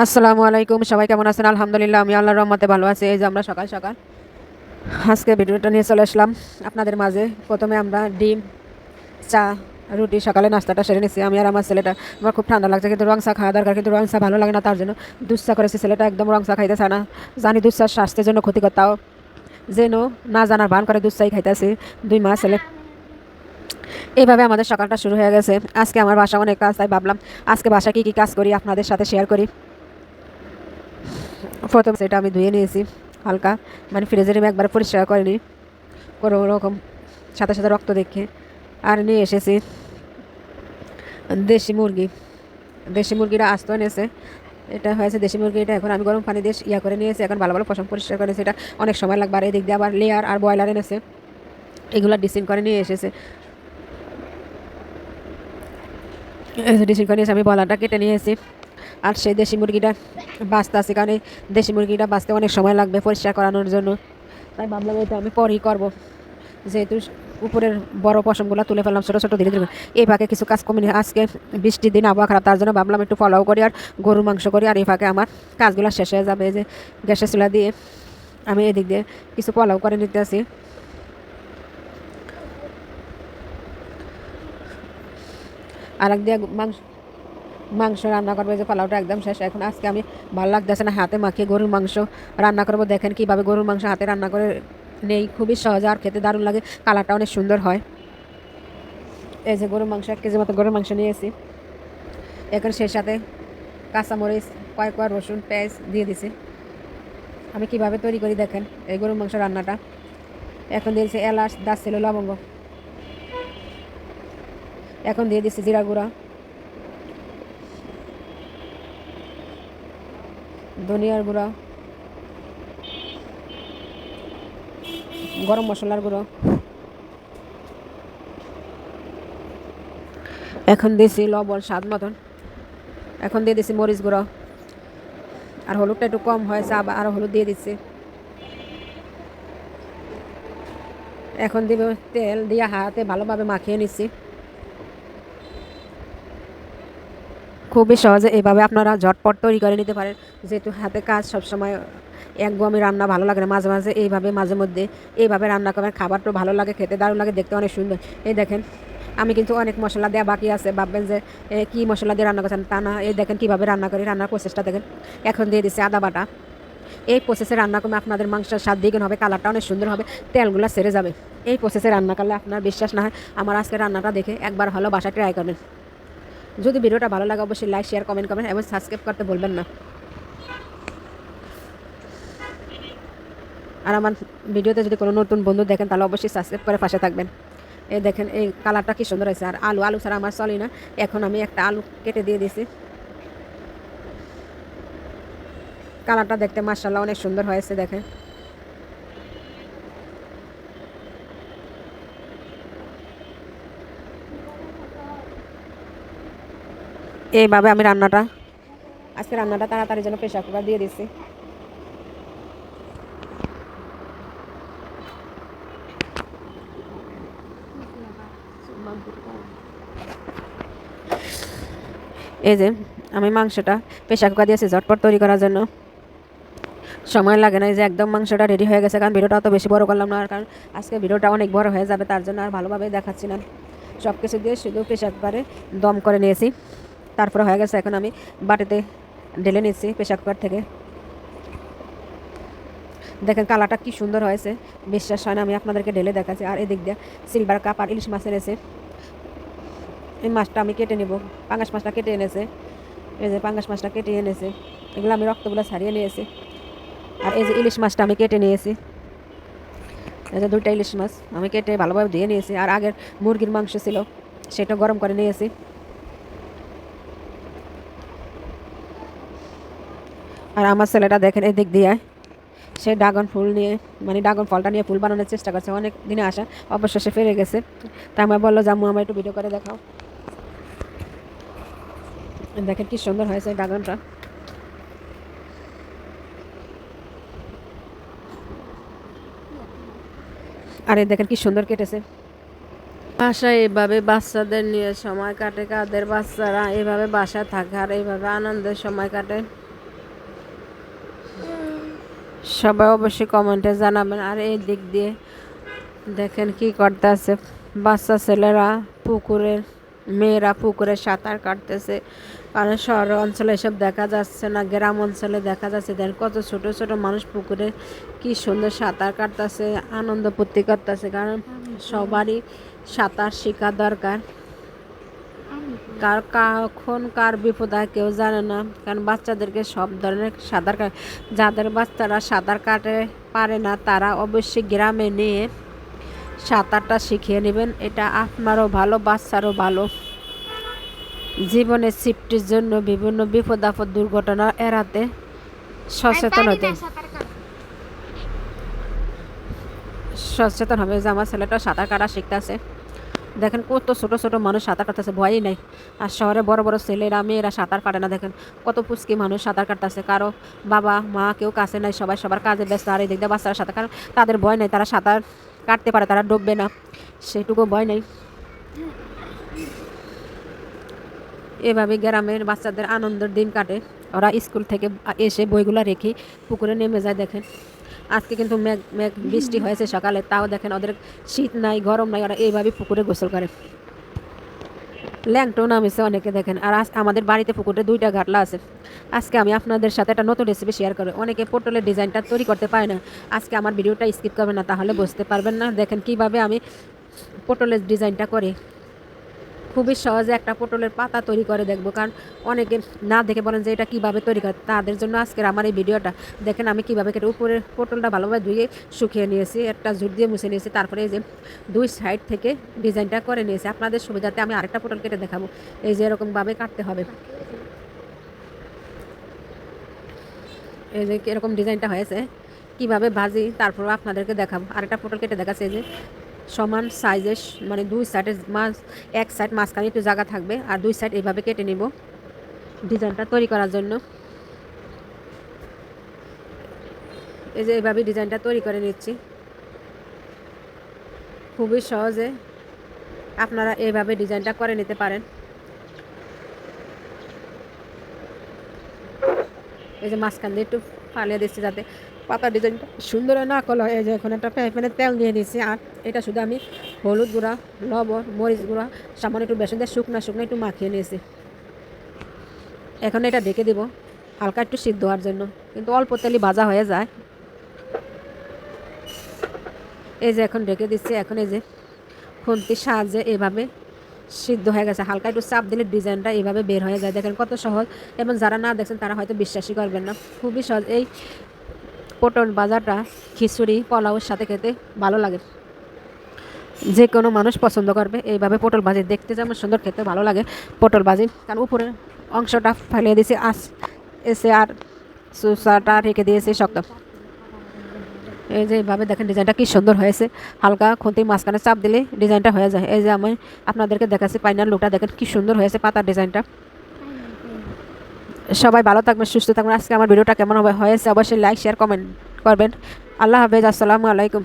আসসালামু আলাইকুম, সবাই কেমন আছেন? আলহামদুলিল্লাহ, আমি আল্লাহর রহমতে ভালো আছি। এই যে আমরা সকাল সকাল আজকে ভিডিওটা নিয়ে চলে আসলাম আপনাদের মাঝে। প্রথমে আমরা ডিম, চা, রুটি, সকালে নাস্তাটা সেরে নিচ্ছি আমি আর আমার ছেলেটা, আমার খুব ঠান্ডা লাগছে, কিন্তু রং চা খাওয়া দরকার, কিন্তু রং চা ভালো লাগে না, তার জন্য চা করেছি। ছেলেটা একদম রং চা খাইতেছে না। জানি চা স্বাস্থ্যের জন্য ক্ষতিকর, তাও যেন না জানার ভান করে দুধ চাই খাইতেছি। দুই মাস ছেলে এইভাবে আমাদের সকালটা শুরু হয়ে গেছে। আজকে আমার বাসা অনেক কাজ, তাই ভাবলাম আজকে বাসা কী কী কাজ করি, আপনাদের সাথে শেয়ার করি। প্রথম সেটা আমি ধুয়ে নিয়েছি, হালকা। মানে ফ্রিজের আমি একবার পরিষ্কার করিনি কোনো রকম সাথে সাথে রক্ত দেখে। আর নিয়ে এসেছি দেশি মুরগি। দেশি মুরগিটা আস্ত এনেছে। এটা হয়েছে দেশি মুরগি, এটা এখন আমি গরম পানি দিয়ে ইয়া করে নিয়েছি, এখন ভালো ভালো পশম পরিষ্কার করে এটা অনেক সময় লাগবে, আর এদিক দিয়ে আবার লেয়ার আর ব্রয়লার এনেছে। এগুলো ডিসিন করে নিয়ে এসেছে। ডিসিন করে নিয়েছি আমি বলাটা কেটে নিয়েছি। আর সেই দেশি মুরগিটা বাঁচতে আছে, কারণ দেশি মুরগিটা বাঁচতে অনেক সময় লাগবে পরিষ্কার করানোর জন্য। তাই ভাবলাম এটা আমি পরই করব। যেহেতু উপরের বড় পশমগুলো তুলে ফেললাম ছোটো ছোটো ধীরে ধীরে এই ফাঁকে কিছু কাজ কমিনি। আজকে বৃষ্টির দিন, আবহাওয়া খারাপ, তার জন্য ভাবলাম একটু ফলাও করি আর গরুর মাংস করি। আর এই ফাঁকে আমার কাজগুলো শেষ হয়ে যাবে। যে গ্যাসের চুলা দিয়ে আমি এদিক দিয়ে কিছু পোলাও করে নিতে আসি আর এক দিয়ে মাংস মাংস রান্না করব যে পোলাওটা একদম শেষ। এখন আজকে আমি ভালো লাগতেছে না, হাতে মাখিয়ে গরুর মাংস রান্না করব। দেখেন কীভাবে গরুর মাংস হাতে রান্না করে নেই, খুবই সহজ আর খেতে দারুণ লাগে কালারটা অনেক সুন্দর হয়। এই যে গরুর মাংস, এক কেজি মতো গরুর মাংস নিয়ে নিয়েছি। এখন সেই সাথে কাঁচামরিচ, কয়েক কয়েক রসুন, পেঁয়াজ দিয়ে দিছি। আমি কীভাবে তৈরি করি দেখেন, এই গরুর মাংস রান্নাটা। এখন দিয়েছি এলাচ, দারচিনি, লবঙ্গ। এখন দিয়ে দিচ্ছি জিরা গুঁড়া। ধনিয়ার গুঁড়া, গরম মশলার গুঁড়ো। এখন দিয়েছি লবণ, স্বাদ মতন। এখন দিয়ে দিছি মরিচ গুঁড়ো। আর হলুদটা একটু কম হয়েছে, আবার আরও হলুদ দিয়ে দিচ্ছি। এখন দিব তেল দিয়ে হাতে ভালোভাবে মাখিয়ে নিচ্ছি। খুবই সহজে এইভাবে আপনারা ঝটপট তৈরি করে নিতে পারেন। যেহেতু হাতে কাজ সবসময় একদমই রান্না ভালো লাগে না, মাঝে মাঝে এইভাবে, মাঝে মধ্যে এইভাবে রান্না করবেন খাবারটা ভালো লাগে, খেতে দারুণ লাগে, দেখতে অনেক সুন্দর। এই দেখেন, আমি কিন্তু অনেক মশলা দেওয়া বাকি আছে, ভাববেন যে কি মশলা দিয়ে রান্না করছেন তা না, এই দেখেন কীভাবে রান্না করি, রান্নার প্রসেসটা দেখেন। এখন দিয়ে দিচ্ছে আদা বাটা। এই প্রসেসে রান্না করলে আপনাদের মাংসের স্বাদ দ্বিগুণ হবে কালারটা অনেক সুন্দর হবে, তেলগুলো সেরে যাবে। এই প্রসেসে রান্না করলে আপনার বিশ্বাস না হয়, আমার আজকে রান্নাটা দেখে একবার হলো বাসা ট্রাই করবেন। যদি ভিডিওটা ভালো লাগে, অবশ্যই লাইক শেয়ার কমেন্ট করবেন এবং সাবস্ক্রাইব করতে বলবেন না। আর আমার ভিডিওতে যদি কোনো নতুন বন্ধু দেখেন, তাহলে অবশ্যই সাবস্ক্রাইব করে পাশে থাকবেন। এই দেখেন, এই কালারটা কি সুন্দর হয়েছে। আর আলু আলু ছাড়া আমার চলে না। এখন আমি একটা আলু কেটে দিয়ে দিয়েছি কালারটা দেখতে মার্শাল্লাহ অনেক সুন্দর হয়েছে, দেখেন। এইভাবে আমি রান্নাটা আজকে রান্নাটা তাড়াতাড়ি যেন প্রেশার কুকার দিয়ে দিচ্ছি এই যে, আমি মাংসটা প্রেশার কুকার দিয়েছি, ঝটপট তৈরি করার জন্য। সময় লাগে না, এই যে একদম মাংসটা রেডি হয়ে গেছে, কারণ ভিডিওটা অত বেশি বড় করলাম না কারণ আজকে ভিডিওটা অনেক বড় হয়ে যাবে, তার জন্য আর ভালোভাবে দেখাচ্ছি না। সব কিছু দিয়ে শুধু প্রেশার কুকারে দম করে নিয়েছি। তারপরে হয়ে গেছে, এখন আমি বাটিতে ঢেলে নিচ্ছি প্রেশার কুকার থেকে। দেখেন কালারটা কি সুন্দর হয়েছে, বিশ্বাস হয় না, আমি আপনাদেরকে ঢেলে দেখাচ্ছি। আর এদিক দিয়ে সিলভার কাপ আর ইলিশ মাছ এনেছে। এই মাছটা আমি কেটে নেব, পাঙ্গাস মাছটা কেটে এনেছে। এই যে পাঙ্গাস মাছটা কেটে এনেছে, এগুলো আমি রক্তগুলো ছাড়িয়ে নিয়েছি। আর এই যে ইলিশ মাছটা আমি কেটে নিয়েছি। এই যে দুইটা ইলিশ মাছ আমি কেটে ভালোভাবে ধুয়ে নিয়েছি। আর আগের মুরগির মাংস ছিল, সেটা গরম করে নিয়েছি। আর আমার ছেলেটা দেখেন এদিক দিয়ে। সে ড্রাগন ফুল নিয়ে মানে ড্রাগন ফলটা নিয়ে ফুল বানানোর চেষ্টা করছে। অনেক দিনে আসা অবশ্য সে ফিরে গেছে। তাই আমার বলল, জাম্মু, আমার একটু ভিডিও করে দেখাও। দেখেন কি সুন্দর হয়েছে ড্রাগনটা। আরে দেখেন কি সুন্দর কেটেছে। বাসায় এভাবে বাচ্চাদের নিয়ে সময় কাটে, কাদের বাচ্চারা এভাবে বাসায় থাকে আর এইভাবে আনন্দের সময় কাটে। সবাই অবশ্যই কমেন্টে জানাবেন। আর এই দিক দিয়ে দেখেন কি করতেছে। বাচ্চা ছেলেরা পুকুরের, মেয়েরা পুকুরে সাঁতার কাটতেছে। কারণ শহর অঞ্চলে এসব দেখা যাচ্ছে না, গ্রাম অঞ্চলে দেখা যাচ্ছে। দেখেন কত ছোট ছোট মানুষ পুকুরে কি সুন্দর সাঁতার কাটতেছে, আনন্দ ফুর্তি করতেছে। কারণ সবারই সাঁতার শেখা দরকার। কার কখন কার বিপদ হয় কেউ জানে না। কারণ বাচ্চাদেরকে সব ধরনের সাঁতার যাদের বাচ্চারা সাঁতার কাটে পারে না তারা অবশ্যই গ্রামে নিয়ে সাঁতারটা শিখিয়ে নেবেন। এটা আপনারও ভালো বাচ্চারও ভালো। জীবনের সিফটির জন্য বিভিন্ন বিপদ আপদ দুর্ঘটনা এড়াতে সচেতন হতে সচেতন হবে যে আমার ছেলেটা সাঁতার কাটা শিখতেছে। দেখেন কত ছোট ছোট মানুষ সাঁতার কাটতেছে, ভয়ই নাই। আর শহরে বড় বড় ছেলেরা, মেয়েরা সাঁতার কাটে না, দেখেন। কত পুচকি মানুষ সাঁতার কাটতেছে। কারও বাবা, মা কেউ কাছে নাই, সবাই সবার কাজে ব্যস্ত। আর এই দিয়ে বাচ্চারা সাঁতার কারণ তাদের ভয় নাই, তারা সাঁতার কাটতে পারে, তারা ডুববে না। সেটুকু ভয় নেই। এভাবে গ্রামের বাচ্চাদের আনন্দের দিন কাটে। ওরা স্কুল থেকে এসে বইগুলো রেখে পুকুরে নেমে যায়, দেখেন। আজকে কিন্তু মেঘ মেঘ, বৃষ্টি হয়েছে সকালে, তাও দেখেন ওদের শীত নাই, গরম নাই, ওরা এইভাবে পুকুরে গোসল করে। ল্যাংটো নামেছে অনেকে, দেখেন। আর আজ আমাদের বাড়িতে পুকুরে দুইটা ঘাটলা আছে। আজকে আমি আপনাদের সাথে একটা নতুন রেসিপি শেয়ার করি অনেকে পটলের ডিজাইনটা তৈরি করতে পারে না। আজকে আমার ভিডিওটা স্কিপ করবেন না, তাহলে বুঝতে পারবেন না। দেখেন কীভাবে আমি পটলের ডিজাইনটা করি। খুবই সহজে একটা পটলের পাতা তৈরি করে দেখব। কারণ অনেকে না দেখে বলেন যে এটা কীভাবে তৈরি করে। তাদের জন্য আজকের আমার এই ভিডিওটা। দেখেন আমি কীভাবে কেটে উপরে পটলটা ভালোভাবে ধুয়ে শুকিয়ে নিয়েছি, একটা ঝুট দিয়ে মুছে নিয়েছি। তারপরে এই যে দুই সাইড থেকে ডিজাইনটা করে নিয়েছি। আপনাদের সুবিধাতে আমি আরেকটা পটল কেটে দেখাবো। এই যে এরকমভাবে কাটতে হবে। এই যে এরকম ডিজাইনটা হয়েছে। কীভাবে ভাজি তারপর আপনাদেরকে দেখাবো। আরেকটা পটল কেটে দেখাচ্ছে এই যে। সমান সাইজের মানে দুই সাইডের মাছ এক সাইড মাঝখানে একটু জায়গা থাকবে আর দুই সাইড এইভাবে কেটে নেব ডিজাইনটা তৈরি করার জন্য। এই যে এইভাবে ডিজাইনটা তৈরি করে নিচ্ছি। খুবই সহজে আপনারা এইভাবে ডিজাইনটা করে নিতে পারেন। এই যে মাঝখান দিয়ে একটু ফালিয়ে দিচ্ছি যাতে পাতা ডিজাইনটা সুন্দর না করলে এই যে এখন একটা প্যানে তেল দিয়ে দিচ্ছি আর এটা শুধু আমি হলুদ গুঁড়া, লবণ, মরিচ গুঁড়া, সামান্য একটু বেসন দিয়ে শুকনো শুকনো একটু মাখিয়ে নিয়েছি। এখন এটা ঢেকে দিব হালকা একটু সিদ্ধ হওয়ার জন্য। কিন্তু অল্প তেলই ভাজা হয়ে যায়। এই যে এখন ঢেকে দিচ্ছি। এখন এই যে খুন্তির সাহায্যে এভাবে সিদ্ধ হয়ে গেছে। হালকা একটু চাপ দিলে ডিজাইনটা এইভাবে বের হয়ে যায়। দেখেন কত সহজ। এবং যারা না দেখছেন, তারা হয়তো বিশ্বাসই করবেন না। খুবই সহজ। এই পটল ভাজাটা খিচুড়ি পোলাওয়ের সাথে খেতে ভালো লাগে। যে কোনো মানুষ পছন্দ করবে। এইভাবে পটল ভাজি দেখতে যেমন সুন্দর, খেতে ভালো লাগে পটল ভাজি। কারণ উপরে অংশটা ফেলিয়ে দিয়েছি। আস এসে আর সুসাটা রেখে দিয়েছি শক্ত। এই যে এইভাবে দেখেন ডিজাইনটা কি সুন্দর হয়েছে। হালকা খুঁতি মাঝখানে চাপ দিলে ডিজাইনটা হয়ে যায়। এই যে আমি আপনাদেরকে দেখাচ্ছি পাইনার লোকটা দেখেন কি সুন্দর হয়েছে পাতার ডিজাইনটা। সবাই ভালো থাকবেন, সুস্থ থাকবেন। আজকে আমার ভিডিওটা কেমন হবে, হয়েছে অবশ্যই লাইক শেয়ার কমেন্ট করবেন। আল্লাহ হাফেজ, আসসালামু আলাইকুম।